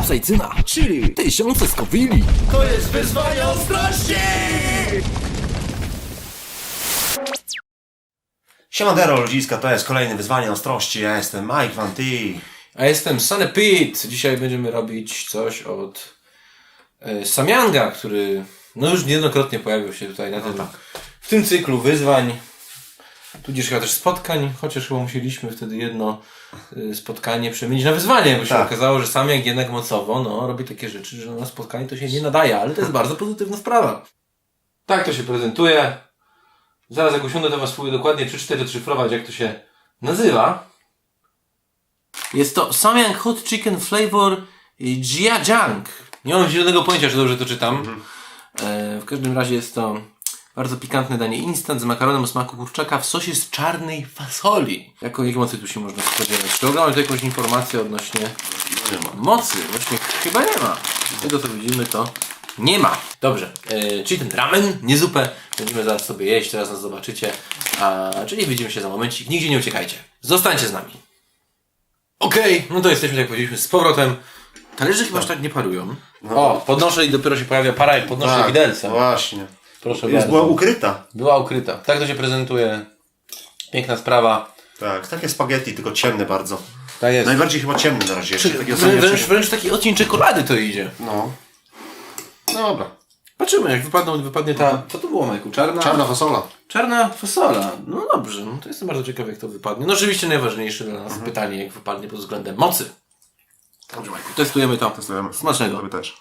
Kapsajcyna, chili, tysiące skowili. To jest wyzwanie ostrości! Siemandero ludziska, to jest kolejne wyzwanie ostrości. Ja jestem Mike Van T. A jestem Sunny Pete. Dzisiaj będziemy robić coś od e, Samianga, który no już niejednokrotnie pojawił się tutaj na tym, w tym cyklu wyzwań. Tudzież chyba też spotkań, chociaż chyba musieliśmy wtedy jedno e, spotkanie przemienić na wyzwanie, bo się Tak. okazało, że Samiang jednak mocowo no, robi takie rzeczy, że na spotkanie to się nie nadaje, ale to jest bardzo pozytywna sprawa. Tak to się prezentuje. Zaraz jak usiądę, to Was spróbuję dokładnie przeczytać, odszyfrować, jak to się nazywa. Jest to Samyang Hot Chicken Flavor Jiajang. Nie mam zielonego pojęcia, czy dobrze to czytam. E, w każdym razie jest to bardzo pikantne danie instant z makaronem o smaku kurczaka w sosie z czarnej fasoli. Jaką, jakie mocy tu się można spodziewać? Czy ogramy tu jakąś informację odnośnie mocy? Właśnie chyba nie ma. Z tego co widzimy to nie ma. Dobrze, e, czyli ten ramen, nie zupę. Będziemy zaraz sobie jeść, teraz nas zobaczycie. A, czyli widzimy się za momencik. Nigdzie nie uciekajcie. Zostańcie z nami. Okej, no to jesteśmy, jak powiedzieliśmy, z powrotem. Talerze chyba aż tak nie parują. O, podnoszę i dopiero się pojawia para, jak podnoszę widelce. No właśnie. Proszę Jest bardzo. była ukryta. Była ukryta. Tak to się prezentuje. Piękna sprawa. Tak, takie spaghetti, tylko ciemne bardzo. Tak jest. Najbardziej chyba ciemne na razie. Jeszcze, takie Wrę- ostatnie wręcz, wręcz taki odcień czekolady to idzie. No. Dobra. Patrzymy, jak wypadną, wypadnie ta... Co to było, Majku? Czarna? Czarna fasola. Czarna fasola. No dobrze, no to jestem bardzo ciekawy, jak to wypadnie. No oczywiście najważniejsze dla nas pytanie, jak wypadnie pod względem mocy. Dobrze, Majku, testujemy to. Testujemy. Smacznego. Tobie też.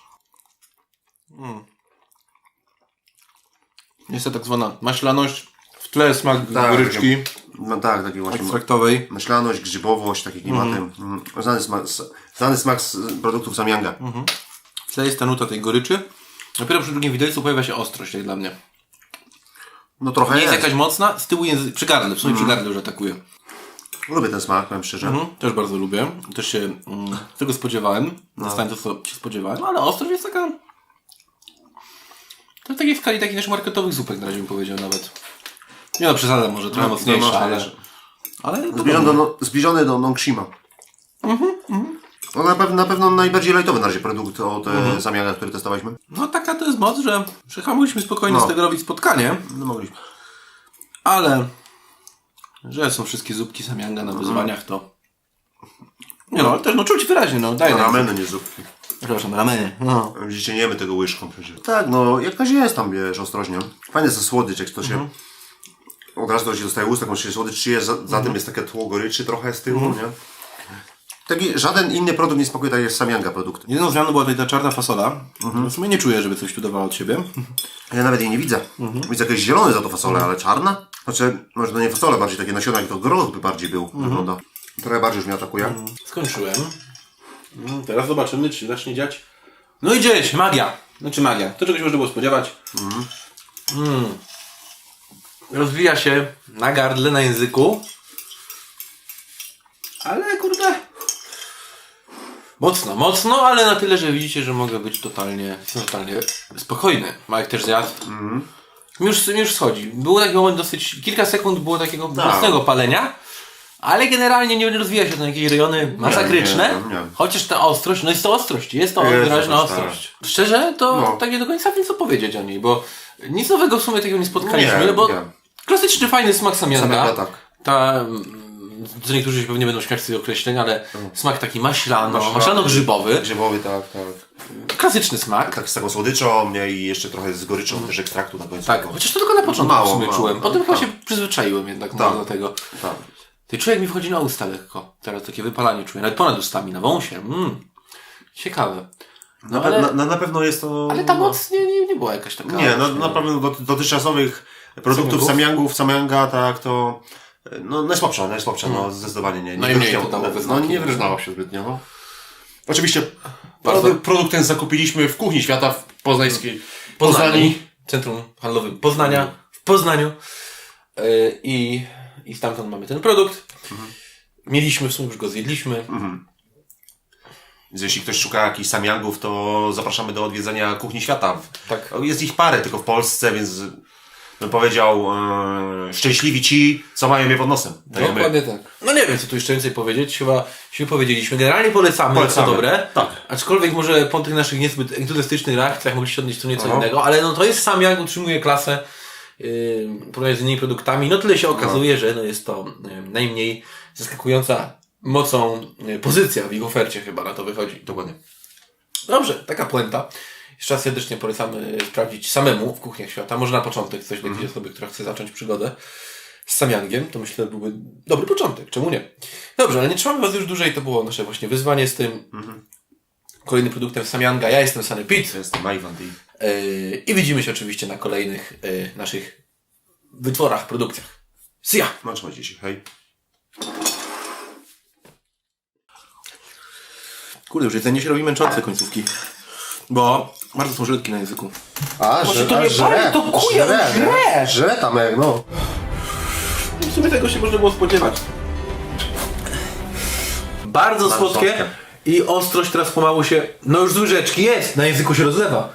Jest to tak zwana maślaność, w tle smak Tak, goryczki No tak, taki właśnie. ekstraktowej. Myślaność, grzybowość, taki klimatem. Mm. Znany, smak, znany smak z produktów Samianga. W tle jest ta nuta tej goryczy. Dopiero przy drugim widelcu pojawia się ostrość, jak dla mnie. No trochę Nie jest. jest jakaś mocna, z tyłu język, przy gardle, w sumie przy gardle już atakuje. Lubię ten smak, powiem szczerze. Mhm, też bardzo lubię. Też się mm, tego spodziewałem. Dostałem to, co się spodziewałem, ale ostrość jest taka... To w takiej skali takich naszych marketowych zupek na razie bym powiedział nawet. Nie no, przesadzam może trochę No, mocniejsza, no, ale... wiesz. Ale to Zbliżony do, no, zbliżony do Nongshima. No na, pewno, na pewno najbardziej lightowy na razie produkt od mm Samianga, który testowaliśmy. No taka to jest moc, że, że chyba mogliśmy spokojnie No. z tego robić spotkanie, No mogliśmy. ale że są wszystkie zupki Samianga na wyzwaniach, to... Nie no, ale też no czuć wyraźnie, no daj nam. Rameny, nie zupki. Przepraszam, rameny. No. Widzicie, nie jemy tego łyżką przecież. Tak, no jakaś jest tam, wiesz, ostrożnie. Fajny jest to słodycz, jak to się... Od razu to się dostaje usta, jak się słodycz czuje, za, za tym jest takie tło goryczy trochę z tyłu, nie? Taki, żaden inny produkt nie smakuje tak jak Samianga produkt. Jedyną zmianą była tutaj ta czarna fasola. W sumie nie czuję, żeby coś tu dawało od siebie. Ja nawet jej nie widzę. Widzę jakieś zielone za to fasole, ale czarna? Znaczy, może to nie fasole, bardziej takie nasiona, jak to groch by bardziej był, wygląda. Trochę bardziej już mnie atakuje. Skończyłem. No, teraz zobaczymy, czy zacznie dziać. No i dzieje się, magia. Znaczy magia. To czegoś można było spodziewać. Mm. Rozwija się na gardle, na języku. Ale kurde. Mocno, mocno, ale na tyle, że widzicie, że mogę być totalnie, totalnie spokojny. Majek też zjadł. Mi Już, już schodzi. Był taki moment dosyć, kilka sekund było takiego mocnego palenia, ale generalnie nie rozwija się to na jakieś rejony masakryczne. nie, nie. Chociaż ta ostrość, no jest to ostrość, jest to Jest wyraźna ostrość, ostrość. Szczerze, to No. tak nie do końca wiem co powiedzieć o niej, bo nic nowego w sumie takiego nie spotkaliśmy, Nie, bo nie. klasyczny, fajny smak. Samianga, tak. Ta, mm, co niektórzy się pewnie będą śmiać z tego określenia, ale smak taki maślano, Maślano. maślano-grzybowy. Grzybowy, tak, tak. Klasyczny smak. Tak z taką słodyczą, nie? I jeszcze trochę z goryczą też ekstraktu na końcu. Tak, chociaż to tylko na początku Mało, w sumie mało, czułem. tak, Potem chyba tak. się przyzwyczaiłem jednak Tak. do tego. tak. Ty człowiek mi wchodzi na usta lekko. Teraz takie wypalanie czuję. Nawet ponad ustami, na wąsie. Mm. Ciekawe. No Na, ale, na, na, na pewno jest to... ale ta moc nie, nie, nie była jakaś taka. Nie, no, właśnie- na pewno do, dotychczasowych produktów? Samiangów, Samianga, tak, to... No najsłabsza, najsłabsza, no zdecydowanie nie. Nie Najmniej to dało No nie wyróżniało się zbytnio, no. Oczywiście Bardzo- produkt, produkt ten zakupiliśmy w Kuchni Świata w poznańskiej... Poznani. Poznani. Centrum Handlowym Poznania. W Poznaniu. Yy, I, I stamtąd mamy ten produkt. Mieliśmy, w sumie już go zjedliśmy. Więc jeśli ktoś szuka jakichś Samiangów, to zapraszamy do odwiedzenia Kuchni Świata. Tak. Jest ich parę tylko w Polsce, więc bym powiedział, e, szczęśliwi ci, co mają je pod nosem. Tak. Dokładnie tak. No nie wiem, co tu jeszcze więcej powiedzieć. Chyba się powiedzieliśmy. Generalnie polecamy, Polecamy. co dobre. Tak. Aczkolwiek może po tych naszych niezbyt entuzjastycznych reakcjach mogli się odnieść do nieco Aha. innego, ale no to jest sam jak utrzymuje klasę yy, porównaniu z innymi produktami. No tyle się okazuje, że no jest to yy, najmniej zaskakująca mocą yy, pozycja w ich ofercie chyba na to wychodzi. Dokładnie. Dobrze, taka puenta. Jeszcze raz serdecznie polecamy sprawdzić samemu w kuchniach świata. Może na początek coś dla jakiejś osoby, która chce zacząć przygodę z Samiangiem. To myślę byłby dobry początek. Czemu nie? Dobrze, ale nie trzymamy Was już dłużej. To było nasze właśnie wyzwanie z tym kolejnym produktem Samianga. Ja jestem Sunny Pete. To jest Ivan D. Yy, I widzimy się oczywiście na kolejnych yy, naszych wytworach, produkcjach. See ya! Trzymajcie się, hej. Kurde, już jedzenie się robi męczące końcówki. Bo bardzo są żelki na języku. A, Może to nie pali, to kuja, żre. Żre tam jak, no. W sumie tego się można było spodziewać. Bardzo słodkie słodkie. i ostrość teraz pomału się, no już z łyżeczki jest, na języku się rozlewa.